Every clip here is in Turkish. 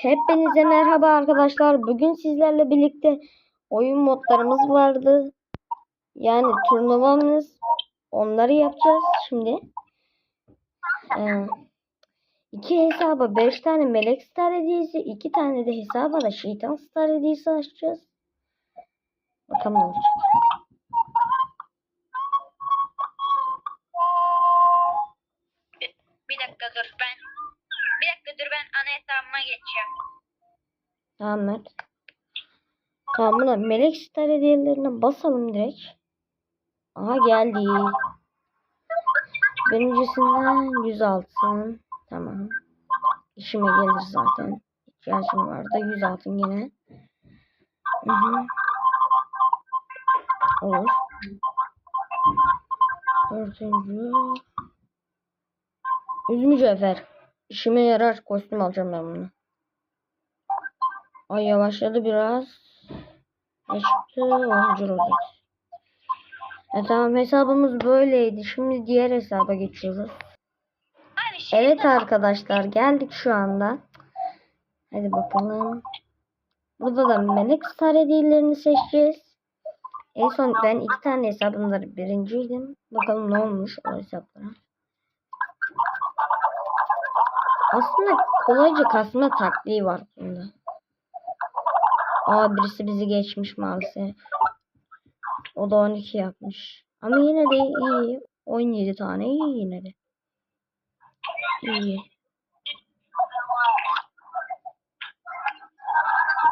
Hepinize merhaba arkadaşlar. Bugün sizlerle birlikte oyun modlarımız vardı. Yani turnuvamız. Onları yapacağız şimdi. Ee, iki hesaba 5 tane melek star hediyesi, iki tane de hesaba da şeytan star hediyesi açacağız. Bakalım olacak. Tamam Mert. Tamam buna melek star hediyelerine basalım direkt. Aha geldi. Birincisinden 100 altın. Tamam. İşime gelir zaten. İhtiyacım vardı. 100 altın yine. Hı hı. Olur. Dördüncü. Yüz mücevher. İşime yarar. Kostüm alacağım ben bunu. Ay yavaşladı biraz. Çıktı? Oyuncu rozet. E tamam hesabımız böyleydi. Şimdi diğer hesaba geçiyoruz. Evet arkadaşlar geldik şu anda. Hadi bakalım. Burada da melek star seçeceğiz. En son ben iki tane hesabımda birinciydim. Bakalım ne olmuş o hesaplara. Aslında kolayca kasma taktiği var bunda. Aa birisi bizi geçmiş maalesef. O da 12 yapmış. Ama yine de iyi. 17 tane iyi yine de. İyi.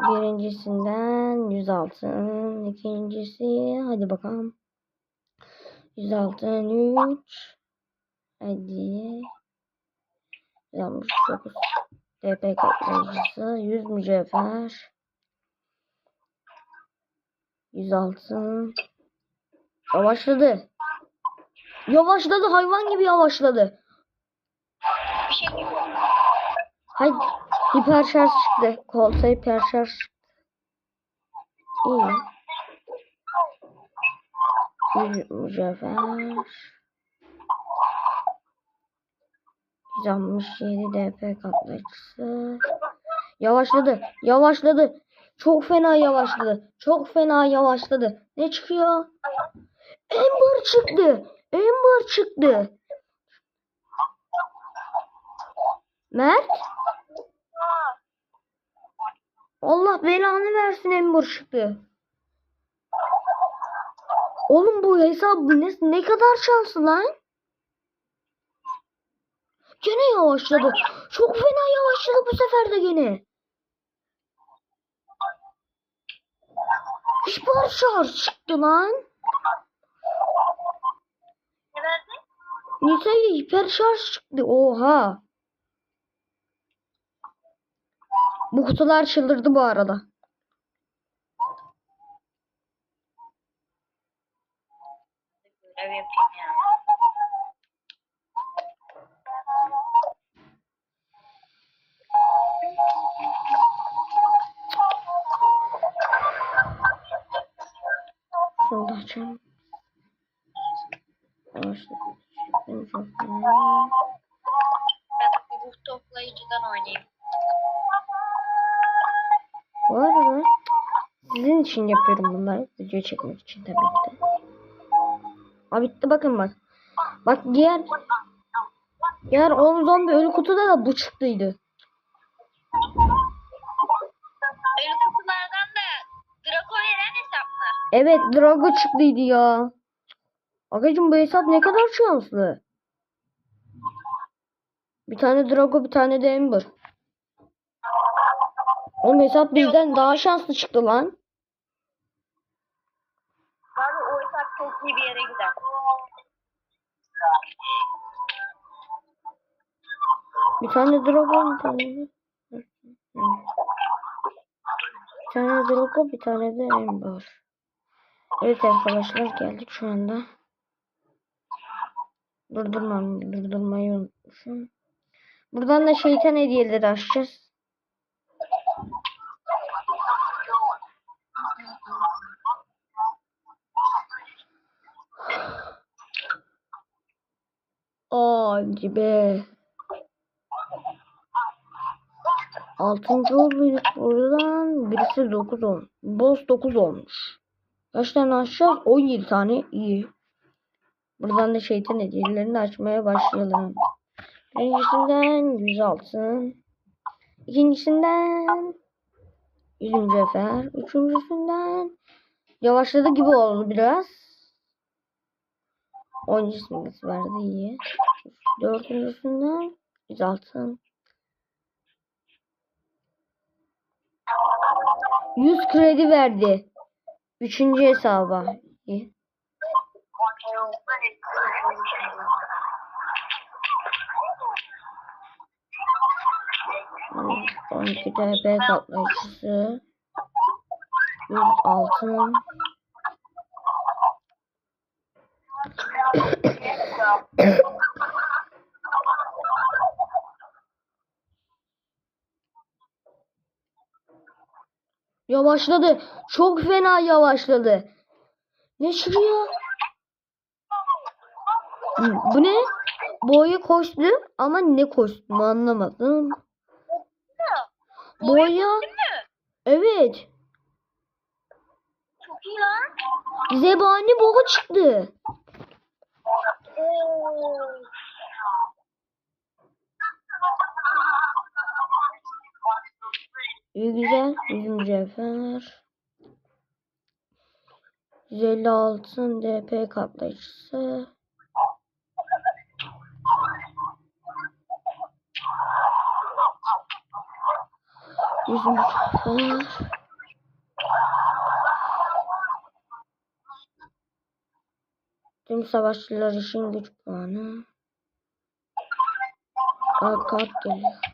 Birincisinden 100 altın. ikincisi hadi bakalım. 100 altın 3. Hadi. 169. DP kaplayıcısı. 100 mücevher. 100 altın. Yavaşladı. Yavaşladı hayvan gibi yavaşladı. bir şey. Haydi. Hiper şarj çıktı. Kolsa hiper şarj. İyi. Bir mücevher. 167 DP katlayıcısı. Yavaşladı. Yavaşladı. Çok fena yavaşladı. Çok fena yavaşladı. Ne çıkıyor? Ember çıktı. Ember çıktı. Mert? Allah belanı versin Ember çıktı. Oğlum bu hesap ne, ne kadar şanslı lan? Gene yavaşladı. Çok fena yavaşladı bu sefer de gene. Hiper şarj çıktı lan. Ne? Nita'ya hiper şarj çıktı. Oha. Bu kutular çıldırdı bu arada. Görev yapayım ya. Şunu da açalım. Ben bir ruh toplayıcıdan oynayayım. Bu arada sizin için yapıyorum bunları. Video çekmek için tabii ki de. Bitti bakın bak. Bak diğer diğer 10 zombi ölü kutuda da bu çıktıydı. Evet Drago çıktıydı ya. Agacım bu hesap ne kadar şanslı. Bir tane Drago bir tane de Ember. Oğlum hesap bizden daha şanslı çıktı lan. Abi o hesap çok iyi bir yere gider. Bir tane Drago bir tane de. Bir tane Drago bir tane de Ember. Evet arkadaşlar geldik şu anda. Durdurmam, durdurmayı unutmuşum. Buradan da şeytan hediyeleri açacağız. Hadi be. Altıncı olduk buradan. Birisi 9 olmuş. Boss 9 olmuş. Kaç tane açacağız? 17 tane. iyi. Buradan da şeytan hediyelerini açmaya başlayalım. Birincisinden 100 altın. İkincisinden 100 mücevher. Üçüncüsünden yavaşladı gibi oldu biraz. Oyuncu simgesi verdi iyi. Dördüncüsünden 100 altın. 100 kredi verdi. Üçüncü hesaba. İyi. 12 TP katlayıcısı. 100 altın. Yavaşladı. Çok fena yavaşladı. Ne çıkıyor? Bu ne? Boya koştu ama ne koştu anlamadım. Boya evet. Çok iyi lan. Zebani boğa çıktı. Güzel. Bizim mücevher. 150 altın DP katlayıcısı. Yüz mücevher. Tüm savaşçılar için güç puanı. Aa, kart geliyor.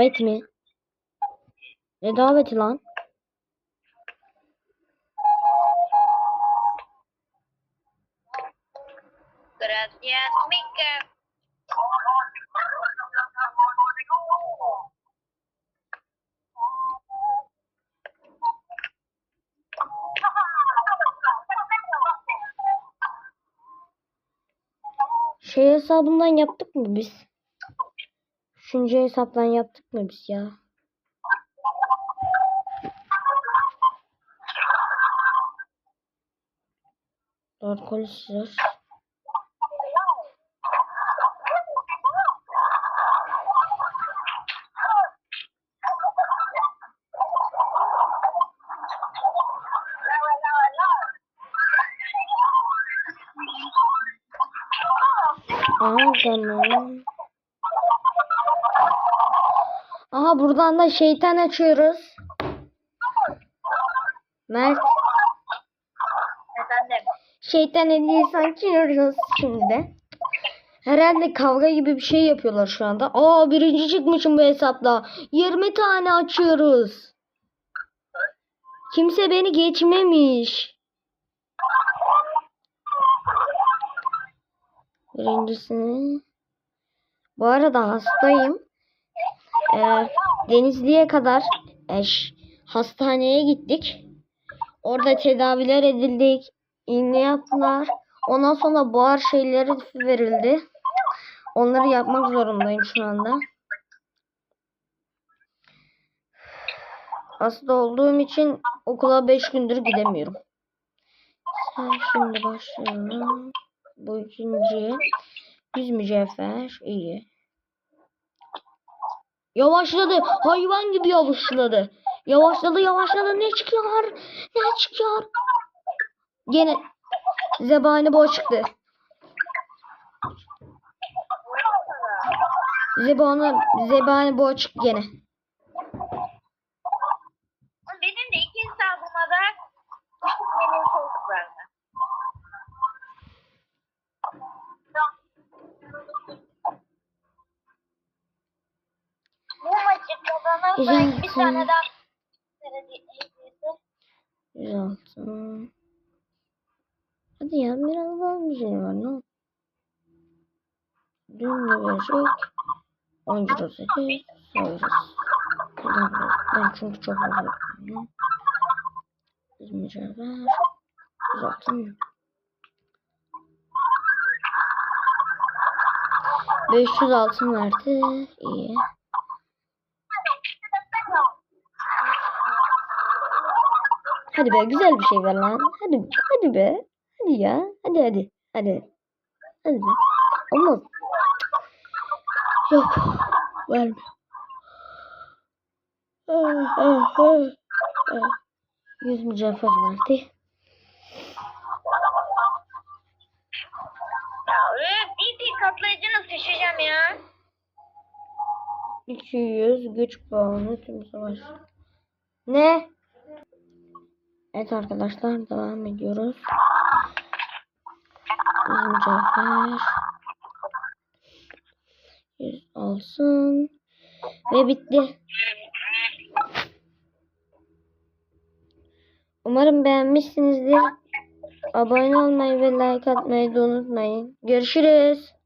Davet mi? Ne daveti lan? Gracias, Mika. Şey hesabından yaptık mı biz? Üçüncü hesaptan yaptık mı biz ya? Colisar. Aa tamam. Aha buradan da şeytan açıyoruz. Mert Efendim. şeytan hediyesi açıyoruz şimdi. Herhalde kavga gibi bir şey yapıyorlar şu anda. Aa birinci çıkmışım bu hesapta. 20 tane açıyoruz. Kimse beni geçmemiş. Birincisini. Bu arada hastayım. Ee, Denizli'ye kadar eş, hastaneye gittik. Orada tedaviler edildik. İğne yaptılar. Ondan sonra buhar şeyleri verildi. Onları yapmak zorundayım şu anda. Hasta olduğum için okula 5 gündür gidemiyorum. Şimdi başlayalım. Bu ikinci. Yüz mücevher. iyi. Yavaşladı. Hayvan gibi yavaşladı. Yavaşladı yavaşladı. Ne çıkıyor? Ne çıkıyor? Gene zebani boş çıktı. Zebani, zebani boş çıktı gene. Benim de iki hesabıma da küçük menü koltuk vardı. Bu maçı Kazanırsa bir Güzel. tane daha hediyesi. 106. Hadi ya biraz daha bir şey var. Ne? Dün de verecek. 10 euro seçecek. Sayarız. Buradan da- Ben çünkü çok fazla yapıyorum. Biz mücevher. 106 mı? 500 altın verdi. İyi. Hadi be güzel bir şey ver lan. Hadi hadi be. Hadi ya. Hadi hadi. Hadi. Hadi be. Olmaz. Yok. Verme. Yüz mücevher verdi. Ya öf, BP katlayıcını seçeceğim ya. 200 güç puanı tüm savaş. Ne? Evet arkadaşlar devam ediyoruz. Yüz alsın. Ve bitti. Umarım beğenmişsinizdir. Abone olmayı ve like atmayı da unutmayın. Görüşürüz.